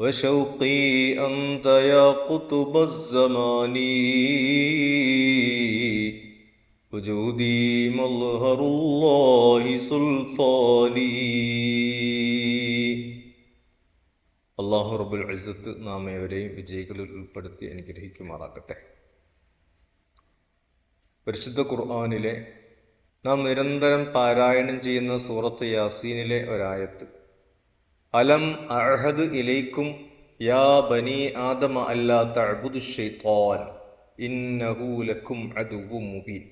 وشوقي أنت يا قطب الزمان وجودي مظهر الله سلطاني അള്ളാഹു റബ്ബുൽ ഇസ്സത്ത് നാം ഏവരെയും വിജയികളിൽ ഉൾപ്പെടുത്തി അനുഗ്രഹിക്കുമാറാക്കട്ടെ പരിശുദ്ധ ഖുർആാനിലെ നാം നിരന്തരം പാരായണം ചെയ്യുന്ന സൂറത്ത് യാസീനിലെ ഒരായത്ത് അലം അഹദ് ഇലൈക്കും യാ ബനി ആദമ അല്ലാ തഅബുദു ശൈത്താൻ ഇന്നഹു ലക്കും അദുവു മുബീൻ.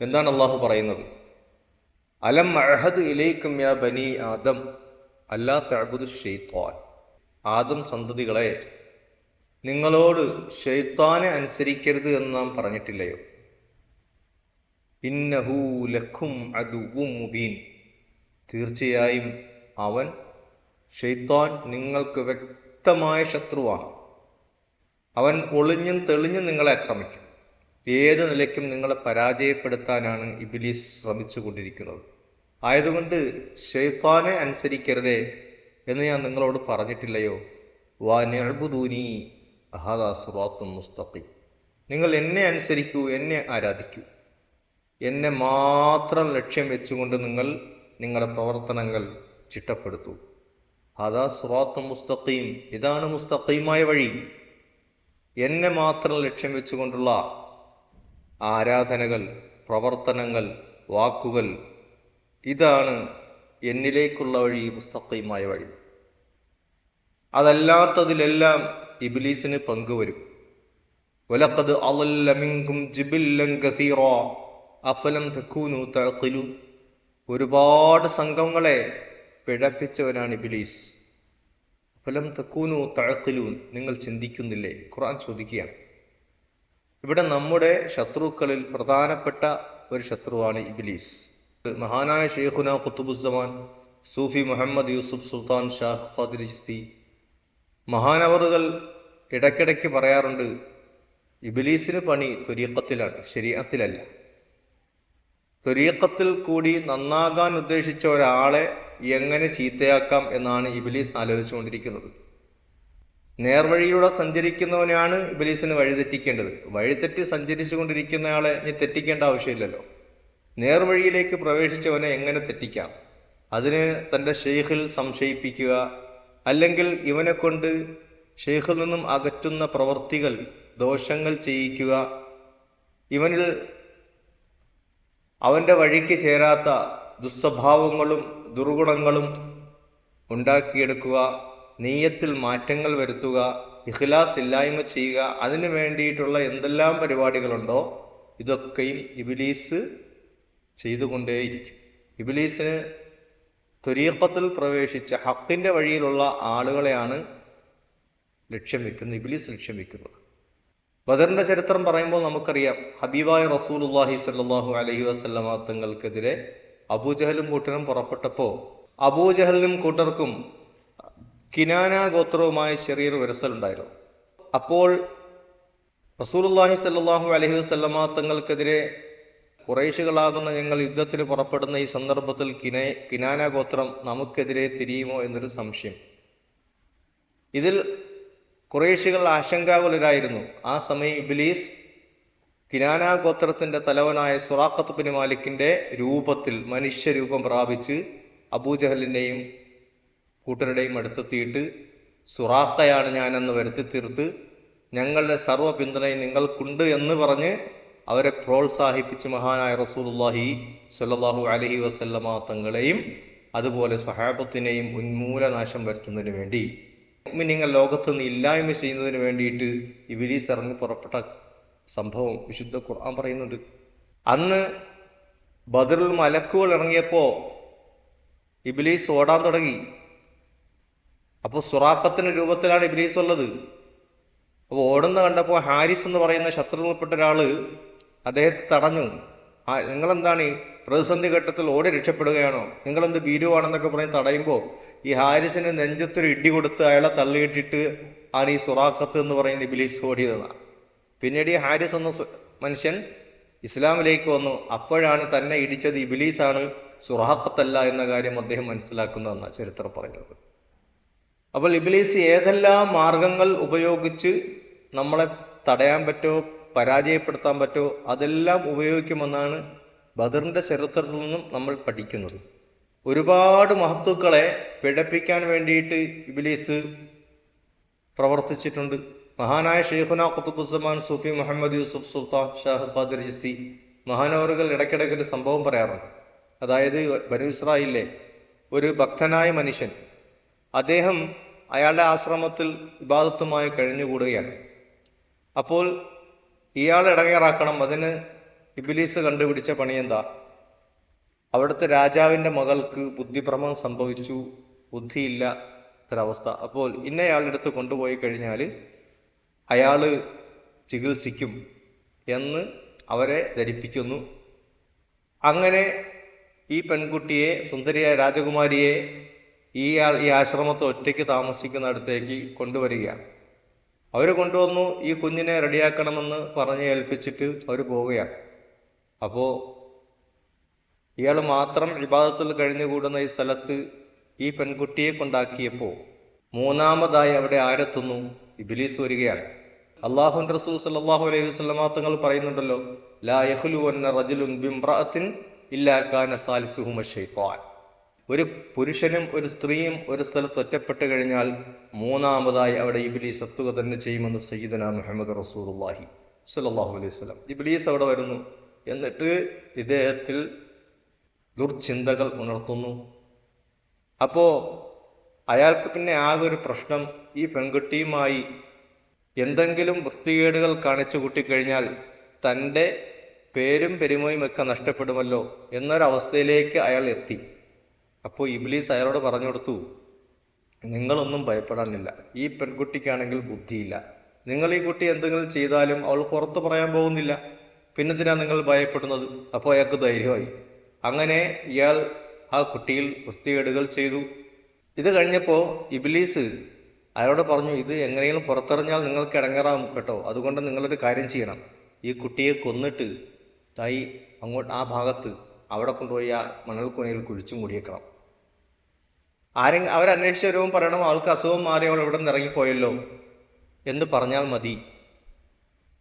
എന്താണ് അള്ളാഹു പറയുന്നത്? അലം അഹദ് ഇലൈക്കും യാ ബനി ആദം അല്ലാ തഅബുദു ശൈത്താൻ. ആദം സന്തതികളെ നിങ്ങളോട് ഷെയ്ത്താനെ അനുസരിക്കരുത് എന്ന് നാം പറഞ്ഞിട്ടില്ലയോ? ഇന്നഹു ലഖും അതുവും മുബീൻ. തീർച്ചയായും അവൻ ഷെയ്ത്താൻ നിങ്ങൾക്ക് വ്യക്തമായ ശത്രുവാണ്. അവൻ ഒളിഞ്ഞും തെളിഞ്ഞും നിങ്ങളെ ആക്രമിക്കും. ഏത് നിലയ്ക്കും നിങ്ങളെ പരാജയപ്പെടുത്താനാണ് ഇബിലീസ് ശ്രമിച്ചു കൊണ്ടിരിക്കുന്നത് ആയതുകൊണ്ട് ഷെയ്ത്താനെ അനുസരിക്കരുതേ എന്ന് ഞാൻ നിങ്ങളോട് പറഞ്ഞിട്ടില്ലയോ? വാ സുറാത്തും മുസ്തഖി. നിങ്ങൾ എന്നെ അനുസരിക്കൂ എന്നെ ആരാധിക്കൂ. എന്നെ മാത്രം ലക്ഷ്യം വെച്ചുകൊണ്ട് നിങ്ങൾ നിങ്ങളുടെ പ്രവർത്തനങ്ങൾ ചിട്ടപ്പെടുത്തൂ. അതാ സുറാത്ത് മുസ്തഖീം. ഇതാണ് മുസ്തഖീമായ വഴി. എന്നെ മാത്രം ലക്ഷ്യം വെച്ചുകൊണ്ടുള്ള ആരാധനകൾ പ്രവർത്തനങ്ങൾ വാക്കുകൾ ഇതാണ് എന്നിലേക്കുള്ള വഴി മുസ്തഖീമായ വഴി. അതല്ലാത്തതിലെല്ലാം ഇബിലീസിന് പങ്കുവരും. വലക്കത് അവല്ലമിങ്കും ജിബില്ലം കസീറ അഫലം തക്കൂനു തഴക്കിലു ഒരുപാട് സംഘങ്ങളെ പിഴപ്പിച്ചവനാണ് ഇബിലീസ്. ഫലം തക്കൂനു തഴക്കിലൂൻ. നിങ്ങൾ ചിന്തിക്കുന്നില്ലേ? ഖുറാൻ ചോദിക്കുകയാണ്. ഇവിടെ നമ്മുടെ ശത്രുക്കളിൽ പ്രധാനപ്പെട്ട ഒരു ശത്രുവാണ് ഇബിലീസ്. മഹാനായ ഷെയ്ഖുന കുത്തുബുസ്സമാൻ സൂഫി മുഹമ്മദ് യൂസുഫ് സുൽത്താൻ ഷാ ഖാദിർ ചിസ്തി മഹാനവറുകൾ ഇടയ്ക്കിടയ്ക്ക് പറയാറുണ്ട് ഇബിലീസിന് പണി ത്വരീക്കത്തിലാണ് ശരീരത്തിലല്ല ത്വരീക്കത്തിൽ കൂടി നന്നാകാൻ ഉദ്ദേശിച്ച ഒരാളെ എങ്ങനെ ചീത്തയാക്കാം എന്നാണ് ഇബിലീസ് ആലോചിച്ചുകൊണ്ടിരിക്കുന്നത്. നേർവഴിയിലൂടെ സഞ്ചരിക്കുന്നവനാണ് ഇബിലീസിന് വഴിതെറ്റിക്കേണ്ടത്. വഴിതെറ്റി സഞ്ചരിച്ചു കൊണ്ടിരിക്കുന്നയാളെ നീ തെറ്റിക്കേണ്ട ആവശ്യമില്ലല്ലോ. നേർവഴിയിലേക്ക് പ്രവേശിച്ചവനെ എങ്ങനെ തെറ്റിക്കാം? അതിന് തന്റെ ഷെയ്ഖിൽ സംശയിപ്പിക്കുക അല്ലെങ്കിൽ ഇവനെ കൊണ്ട് ഷെയ്ഖിൽ നിന്നും അകറ്റുന്ന പ്രവർത്തികൾ ദോഷങ്ങൾ ചെയ്യിക്കുക ഇവനിൽ അവന്റെ വഴിക്ക് ചേരാത്ത ദുസ്വഭാവങ്ങളും ദുർഗുണങ്ങളും ഉണ്ടാക്കിയെടുക്കുക നെയ്യത്തിൽ മാറ്റങ്ങൾ വരുത്തുക ഇഖ്ലാസ് ഇല്ലായ്മ ചെയ്യുക അതിനു വേണ്ടിയിട്ടുള്ള എന്തെല്ലാം പരിപാടികളുണ്ടോ ഇതൊക്കെയും ഇബിലീസ് ചെയ്തുകൊണ്ടേയിരിക്കും. ഇബിലീസിന് തുരീക്കത്തിൽ പ്രവേശിച്ച ഹക്കിന്റെ വഴിയിലുള്ള ആളുകളെയാണ് ലക്ഷ്യം വെക്കുന്നത് ഇബിലീസ് ലക്ഷ്യം വെക്കുന്നത്. ബദറിന്റെ ചരിത്രം പറയുമ്പോൾ നമുക്കറിയാം ഹബീബായ റസൂലുല്ലാഹി സല്ലാഹു അലഹി വസ്ലമ തങ്ങൾക്കെതിരെ അബൂജഹലും കൂട്ടരും പുറപ്പെട്ടപ്പോ അബൂജഹലിനും കൂട്ടർക്കും കിനാന ഗോത്രവുമായി ചെറിയൊരു വിരസലുണ്ടായിരുന്നു. അപ്പോൾ റസൂലുല്ലാഹി സല്ലാഹു അലഹി വസ്ലമ തങ്ങൾക്കെതിരെ കുറേശുകളാകുന്ന ഞങ്ങൾ യുദ്ധത്തിന് പുറപ്പെടുന്ന ഈ സന്ദർഭത്തിൽ കിന കിനാന ഗോത്രം നമുക്കെതിരെ തിരിയുമോ എന്നൊരു സംശയം. ഇതിൽ കുറേശികൾ ആശങ്കാകുലരായിരുന്നു. ആ സമയം ഇബിലീസ് കിനാന ഗോത്രത്തിന്റെ തലവനായ സുറാഖത്ത് ബിൻ മാലിക്കിന്റെ രൂപത്തിൽ മനുഷ്യരൂപം പ്രാപിച്ച് അബൂജഹലിന്റെയും കൂട്ടരുടെയും അടുത്തെത്തിയിട്ട് സുറാഖയാണ് ഞാനെന്ന് വരുത്തി തീർത്ത് ഞങ്ങളുടെ സർവ പിന്തുണയും നിങ്ങൾക്കുണ്ട് എന്ന് പറഞ്ഞ് അവരെ പ്രോത്സാഹിപ്പിച്ച് മഹാനായ റസൂലുല്ലാഹി സല്ലാഹു അലഹി വസല്ലമ തങ്ങളെയും അതുപോലെ സ്വഹാബത്തിനെയും ഉന്മൂലനാശം വരുത്തുന്നതിന് വേണ്ടി. ലോകത്ത് നിന്ന് ഇല്ലായ്മ ചെയ്യുന്നതിന് വേണ്ടിയിട്ട് ഇബിലീസ് ഇറങ്ങി പുറപ്പെട്ട സംഭവം വിശുദ്ധ ഖുർആൻ പറയുന്നുണ്ട്. അന്ന് ബദറിൽ മലക്കുകൾ ഇറങ്ങിയപ്പോ ഇബിലീസ് ഓടാൻ തുടങ്ങി. അപ്പോൾ സുറാഖത്തിന്റെ രൂപത്തിലാണ് ഇബിലീസ് ഉള്ളത്. അപ്പോൾ ഓടുന്ന കണ്ടപ്പോൾ ഹാരിസ് എന്ന് പറയുന്ന ശത്രുവിൽപ്പെട്ട ഒരാൾ അദ്ദേഹത്തെ തടഞ്ഞു. ആ നിങ്ങളെന്താണ് പ്രതിസന്ധി ഘട്ടത്തിൽ ഓടി രക്ഷപ്പെടുകയാണോ? നിങ്ങളെന്ത് ഭീരുവാണെന്നൊക്കെ പറഞ്ഞ് തടയുമ്പോൾ ഈ ഹാരിസിന് നെഞ്ചത്തൊരു ഇടി കൊടുത്ത് അയാളെ തള്ളിയിട്ടിട്ട് ആണ് ഈ സുറാഖത്ത് എന്ന് പറയുന്ന ഇബിലീസ് ഓടിയതാണ് പിന്നീട് ഈ ഹാരിസ് എന്ന മനുഷ്യൻ ഇസ്ലാമിലേക്ക് വന്നു. അപ്പോഴാണ് തന്നെ ഇടിച്ചത് ഇബിലീസാണ് സുറാഖത്തല്ല എന്ന കാര്യം അദ്ദേഹം മനസ്സിലാക്കുന്നതെന്ന ചരിത്രം പറയുന്നത്. അപ്പോൾ ഇബിലീസ് ഏതെല്ലാം മാർഗങ്ങൾ ഉപയോഗിച്ച് നമ്മളെ തടയാൻ പറ്റുമോ പരാജയപ്പെടുത്താൻ പറ്റുമോ അതെല്ലാം ഉപയോഗിക്കുമെന്നാണ് ബദറിന്റെ ചരിത്രത്തിൽ നിന്നും നമ്മൾ പഠിക്കുന്നത്. ഒരുപാട് മഹത്തുക്കളെ പിഴപ്പിക്കാൻ വേണ്ടിയിട്ട് ഇബിലീസ് പ്രവർത്തിച്ചിട്ടുണ്ട്. മഹാനായ ഷെയ്ഖുന കുത്തുബുസമാൻ സൂഫി മുഹമ്മദ് യൂസുഫ് സുൽത്താൻ ഷാഹ് ഖാദിർ ജിസ്തി മഹാനവറുകൾ ഇടയ്ക്കിടയ്ക്ക് ഒരു സംഭവം പറയാറുണ്ട്. അതായത് ബനു ഇസ്രായിലെ ഒരു ഭക്തനായ മനുഷ്യൻ അദ്ദേഹം അയാളുടെ ആശ്രമത്തിൽ വിവാദത്തുമായി കഴിഞ്ഞുകൂടുകയാണ്. അപ്പോൾ ഇയാൾ ഇടങ്ങേറാക്കണം. അതിന് ഇബിലീസ് കണ്ടുപിടിച്ച പണി എന്താ? അവിടുത്തെ രാജാവിന്റെ മകൾക്ക് ബുദ്ധിഭ്രമം സംഭവിച്ചു. ബുദ്ധിയില്ല ഒരവസ്ഥ അപ്പോൾ ഇന്നയാളുടെ അടുത്ത് കൊണ്ടുപോയി കഴിഞ്ഞാൽ അയാൾ ചികിത്സിക്കും എന്ന് അവരെ ധരിപ്പിക്കുന്നു. അങ്ങനെ ഈ പെൺകുട്ടിയെ സുന്ദരിയായ രാജകുമാരിയെ ഈ ഈ ആശ്രമത്തെ ഒറ്റയ്ക്ക് താമസിക്കുന്ന അടുത്തേക്ക് കൊണ്ടുവരികയാണ്. അവർ കൊണ്ടുവന്നു ഈ കുഞ്ഞിനെ റെഡിയാക്കണമെന്ന് പറഞ്ഞ് ഏൽപ്പിച്ചിട്ട് അവർ പോവുകയാണ്. അപ്പോൾ ഇയാൾ മാത്രം വിവാദത്തിൽ കഴിഞ്ഞുകൂടുന്ന ഈ സ്ഥലത്ത് ഈ പെൺകുട്ടിയെ കൊണ്ടാക്കിയപ്പോൾ മൂന്നാമതായി അവിടെ ആരെത്തുന്നു? ഇബിലീസ് വരികയാണ്. അള്ളാഹുൻ റസൂൽ സല്ലല്ലാഹു അലൈഹി വസല്ലമ തങ്ങൾ പറയുന്നുണ്ടല്ലോ ലാ റജുലുൻ ഇല്ലാ കാന ഒരു പുരുഷനും ഒരു സ്ത്രീയും ഒരു സ്ഥലത്ത് ഒറ്റപ്പെട്ട് കഴിഞ്ഞാൽ മൂന്നാമതായി അവിടെ ഇബിലീസ് എത്തുക തന്നെ ചെയ്യുമെന്ന് സയ്യിദന മുഹമ്മദ് റസൂലുള്ളാഹി സ്വല്ലല്ലാഹു അലൈഹി വസല്ലം. ഇബിലീസ് അവിടെ വരുന്നു. എന്നിട്ട് ഇദ്ദേഹത്തിൽ ദുർചിന്തകൾ ഉണർത്തുന്നു. അപ്പോ അയാൾക്ക് പിന്നെ ആകെ ഒരു പ്രശ്നം. ഈ പെൺകുട്ടിയുമായി എന്തെങ്കിലും വൃത്തികേടുകൾ കാണിച്ചു കൂട്ടിക്കഴിഞ്ഞാൽ തന്റെ പേരും പെരുമയും ഒക്കെ നഷ്ടപ്പെടുമല്ലോ എന്നൊരവസ്ഥയിലേക്ക് അയാൾ എത്തി. അപ്പോൾ ഇബ്ലീസ് അയാളോട് പറഞ്ഞു കൊടുത്തു നിങ്ങളൊന്നും ഭയപ്പെടാനില്ല. ഈ പെൺകുട്ടിക്കാണെങ്കിൽ ബുദ്ധിയില്ല. നിങ്ങൾ ഈ കുട്ടി എന്തെങ്കിലും ചെയ്താലും അവൾ പുറത്ത് പറയാൻ പോകുന്നില്ല. പിന്നെന്തിനാ നിങ്ങൾ ഭയപ്പെടുന്നത്? അപ്പോൾ അയാൾക്ക് ധൈര്യമായി. അങ്ങനെ ഇയാൾ ആ കുട്ടിയിൽ വൃത്തികേടുകൾ ചെയ്തു. ഇത് കഴിഞ്ഞപ്പോൾ ഇബിലീസ് അയാളോട് പറഞ്ഞു ഇത് എങ്ങനെയും പുറത്തെറിഞ്ഞാൽ നിങ്ങൾക്ക് ഇടങ്ങറാം കേട്ടോ. അതുകൊണ്ട് നിങ്ങളൊരു കാര്യം ചെയ്യണം. ഈ കുട്ടിയെ കൊന്നിട്ട് തൈ അങ്ങോട്ട് ആ ഭാഗത്ത് അവിടെ കൊണ്ടുപോയി ആ മണൽക്കുനയിൽ കുഴിച്ചു മൂടിയേക്കണം. ആരെ അവരന്വേഷിച്ച് വരുമ്പോൾ പറയണം അവൾക്ക് അസുഖം മാറി അവൾ ഇവിടെ നിന്ന് ഇറങ്ങിപ്പോയല്ലോ? എന്ന് പറഞ്ഞാൽ മതി.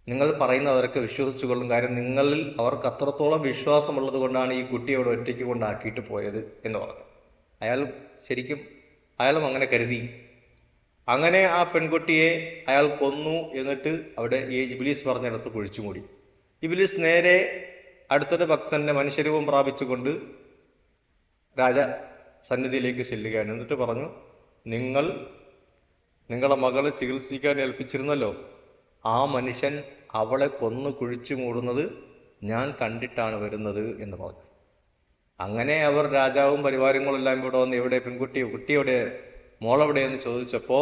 നിങ്ങൾ പറയുന്നവരൊക്കെ വിശ്വസിച്ചുകൊള്ളും കാര്യം നിങ്ങളിൽ അവർക്ക് അത്രത്തോളം വിശ്വാസമുള്ളത് കൊണ്ടാണ് ഈ കുട്ടിയെ അവിടെ ഒറ്റയ്ക്ക് കൊണ്ടാക്കിയിട്ട് പോയത് എന്ന് പറഞ്ഞു. അയാൾ ശരിക്കും അയാളും അങ്ങനെ കരുതി. അങ്ങനെ ആ പെൺകുട്ടിയെ അയാൾ കൊന്നു എന്നിട്ട് അവിടെ ഈ ഇബിലീസ് പറഞ്ഞിടത്ത് കുഴിച്ചു മൂടി ഇബിലീസ് നേരെ അടുത്തൊരു ഭക്തന്റെ മനുഷ്യരൂപം പ്രാപിച്ചുകൊണ്ട് രാജ സന്നിധിയിലേക്ക് ചെല്ലുകയാണ്. എന്നിട്ട് പറഞ്ഞു നിങ്ങൾ നിങ്ങളെ മകളെ ചികിത്സിക്കാൻ ഏൽപ്പിച്ചിരുന്നല്ലോ. ആ മനുഷ്യൻ അവളെ കൊന്നു കുഴിച്ചു മൂടുന്നത് ഞാൻ കണ്ടിട്ടാണ് വരുന്നത് എന്ന് പറഞ്ഞു. അങ്ങനെ അവർ രാജാവും പരിവാരങ്ങളും എല്ലാം ഇവിടെ വന്ന് എവിടെ പെൺകുട്ടി കുട്ടിയുടെ മോളെവിടെയെന്ന് ചോദിച്ചപ്പോ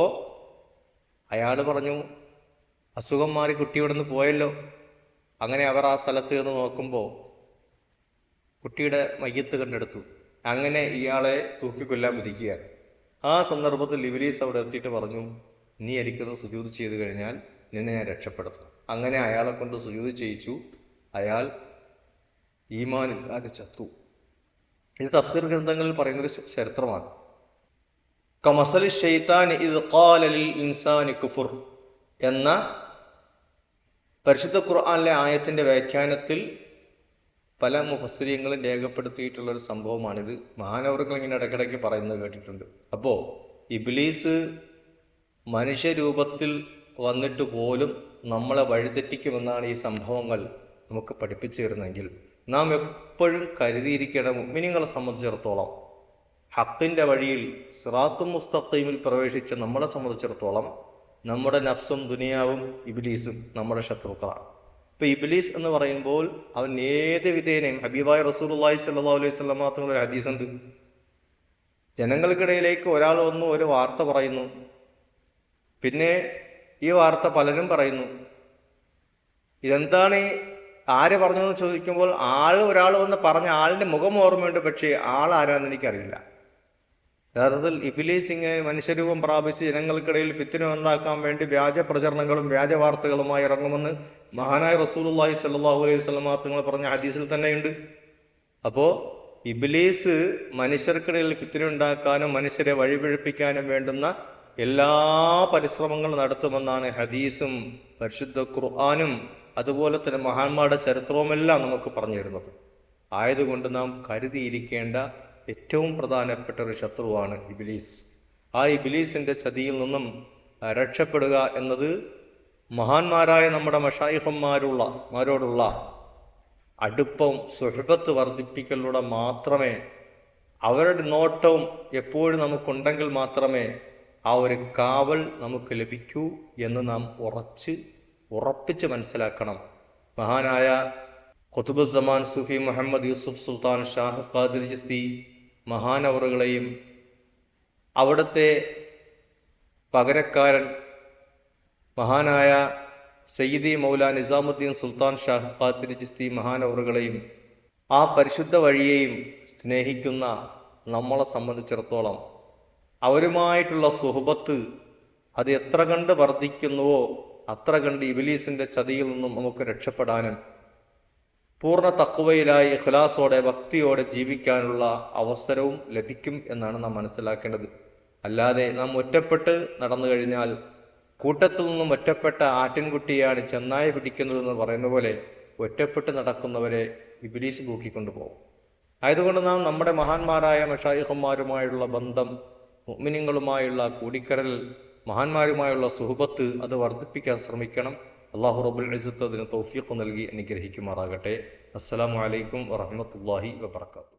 അയാൾ പറഞ്ഞു അസുഖം മാറി കുട്ടി ഇവിടെ നിന്ന് പോയല്ലോ. അങ്ങനെ അവർ ആ സ്ഥലത്ത് നിന്ന് നോക്കുമ്പോൾ കുട്ടിയുടെ മയ്യത്ത് കണ്ടെടുത്തു. അങ്ങനെ ഇയാളെ തൂക്കിക്കൊല്ലാൻ വിധിക്കുകയാണ്. ആ സന്ദർഭത്തിൽ ലിബിലീസ് അവിടെ എത്തിയിട്ട് പറഞ്ഞു നീ എനിക്കൊന്ന് സുജൂത് ചെയ്തു കഴിഞ്ഞാൽ നിന്നെ ഞാൻ രക്ഷപ്പെടുത്തും. അങ്ങനെ അയാളെ കൊണ്ട് സുജൂത് ചെയ്യിച്ചു. അയാൾ ഈമാനില്ലാതെ ചത്തു. ഇത് തഫ്സീർ ഗ്രന്ഥങ്ങളിൽ പറയുന്നൊരു ചരിത്രമാണ്. കമസലി ഷെയ്ത്താൻ ഇത് കാലലിൽ ഇൻസാനി കുഫുർ എന്ന പരിശുദ്ധ ഖുർആാനിലെ ആയത്തിന്റെ വ്യാഖ്യാനത്തിൽ പല മുഫസ്സരിയങ്ങളും രേഖപ്പെടുത്തിയിട്ടുള്ള ഒരു സംഭവമാണിത്. മഹാനവർകൾ ഇങ്ങനെ ഇടയ്ക്കിടയ്ക്ക് പറയുന്നത് കേട്ടിട്ടുണ്ട്. അപ്പോ ഇബ്ലീസ് മനുഷ്യരൂപത്തിൽ വന്നിട്ട് പോലും നമ്മളെ വഴിതെറ്റിക്കുമെന്നാണ് ഈ സംഭവങ്ങൾ നമുക്ക് പഠിപ്പിച്ചു തരുന്നെങ്കിൽ നാം എപ്പോഴും കരുതിയിരിക്കേണ്ട മുഅ്മിനീങ്ങളെ സംബന്ധിച്ചിടത്തോളം ഹത്തിന്റെ വഴിയിൽ സിറാത്തും മുസ്തഖീമിൽ പ്രവേശിച്ച നമ്മളെ സംബന്ധിച്ചിടത്തോളം നമ്മുടെ നഫ്സും ദുനിയാവും ഇബിലീസും നമ്മുടെ ശത്രുക്കളാണ്. ഇപ്പൊ ഇബിലീസ് എന്ന് പറയുമ്പോൾ അവൻ ഏത് വിധേനയും ഹബീബായ റസൂലുള്ളാഹി സ്വല്ലല്ലാഹു അലൈഹി ഒരു ഹദീസ് ഉണ്ട് ജനങ്ങൾക്കിടയിലേക്ക് ഒരാൾ വന്നു ഒരു വാർത്ത പറയുന്നു. പിന്നെ ഈ വാർത്ത പലരും പറയുന്നു. ഇതെന്താണ് ആര് പറഞ്ഞു എന്ന് ചോദിക്കുമ്പോൾ ആൾ ഒരാൾ വന്ന് പറഞ്ഞ ആളിന്റെ മുഖം ഓർമ്മയുണ്ട് പക്ഷേ ആൾ ആരാന്ന് എനിക്കറിയില്ല. യഥാർത്ഥത്തിൽ ഇബിലീസ് ഇങ്ങനെ മനുഷ്യരൂപം പ്രാപിച്ച് ജനങ്ങൾക്കിടയിൽ ഫിത്തിന ഉണ്ടാക്കാൻ വേണ്ടി വ്യാജ പ്രചരണങ്ങളും വ്യാജ വാർത്തകളുമായി ഇറങ്ങുമെന്ന് മഹാനായ റസൂലുള്ളാഹി സ്വല്ലല്ലാഹു അലൈഹി വസല്ലം തങ്ങൾ പറഞ്ഞ ഹദീസിൽ തന്നെയുണ്ട്. അപ്പോൾ ഇബിലീസ് മനുഷ്യർക്കിടയിൽ ഫിത്തിന ഉണ്ടാക്കാനും മനുഷ്യരെ വഴിപിഴപ്പിക്കാനും വേണ്ടുന്ന എല്ലാ പരിശ്രമങ്ങളും നടത്തുമെന്നാണ് ഹദീസും പരിശുദ്ധ ഖുർആാനും അതുപോലെ തന്നെ മഹാന്മാരുടെ ചരിത്രവുമെല്ലാം നമുക്ക് പറഞ്ഞു തരുന്നത് ആയതുകൊണ്ട് നാം കരുതിയിരിക്കേണ്ട ഏറ്റവും പ്രധാനപ്പെട്ട ഒരു ശത്രുവാണ് ഇബിലീസ്. ആ ഇബിലീസിന്റെ ചതിയിൽ നിന്നും രക്ഷപ്പെടുക എന്നത് മഹാന്മാരായ നമ്മുടെ മഷായിഹന്മാരുള്ള മാരോടുള്ള അടുപ്പം സുഹൃബത്ത് വർദ്ധിപ്പിക്കലിലൂടെ മാത്രമേ അവരുടെ നോട്ടവും എപ്പോഴും നമുക്കുണ്ടെങ്കിൽ മാത്രമേ ആ ഒരു കാവൽ നമുക്ക് ലഭിക്കൂ എന്ന് നാം ഉറച്ച് ഉറപ്പിച്ച് മനസ്സിലാക്കണം. മഹാനായ ഖുതുബുസമാൻ സുഫി മുഹമ്മദ് യൂസുഫ് സുൽത്താൻ ഷാഹ് ഖാദിർ ജിസ്തി മഹാനവറുകളെയും അവിടുത്തെ പകരക്കാരൻ മഹാനായ സയ്യിദി മൗല നിസാമുദ്ദീൻ സുൽത്താൻ ഷാഹ് ഖാദിർ ജിസ്തി മഹാനവറുകളെയും ആ പരിശുദ്ധ വഴിയെയും സ്നേഹിക്കുന്ന നമ്മളെ സംബന്ധിച്ചിടത്തോളം അവരുമായിട്ടുള്ള സുഹബത്ത് അത് എത്ര കണ്ട് വർദ്ധിക്കുന്നുവോ അത്ര കണ്ട് ഇബിലീസിന്റെ ചതിയിൽ നിന്നും നമുക്ക് രക്ഷപ്പെടാനും പൂർണ തക്കുവയിലായി ഇഖ്ലാസോടെ ഭക്തിയോടെ ജീവിക്കാനുള്ള അവസരവും ലഭിക്കും എന്നാണ് നാം മനസ്സിലാക്കേണ്ടത്. അല്ലാതെ നാം ഒറ്റപ്പെട്ട് നടന്നു കഴിഞ്ഞാൽ കൂട്ടത്തിൽ നിന്നും ഒറ്റപ്പെട്ട ആട്ടിൻകുട്ടിയാണ് ചെന്നായ പിടിക്കുന്നതെന്ന് പറയുന്ന പോലെ ഒറ്റപ്പെട്ട് നടക്കുന്നവരെ ഇബിലീസ് തൂക്കിക്കൊണ്ടു പോകും. ആയതുകൊണ്ട് നാം നമ്മുടെ മഹാന്മാരായ മഷായിഹന്മാരുമായുള്ള ബന്ധം മുഅ്മിനീങ്ങളുമായുള്ള കൂടിക്കരൽ മഹാന്മാരുമായുള്ള സുഹബത്ത് അത് വർദ്ധിപ്പിക്കാൻ ശ്രമിക്കണം. അള്ളാഹു റബുൽ ഇസത്ത് അതിന് തൗഫീഖ് നൽകി അനുഗ്രഹിക്കുമാറാകട്ടെ. അസ്സലാമു അലൈക്കും വറഹ്മത്തുള്ളാഹി വബർക്കാത്തു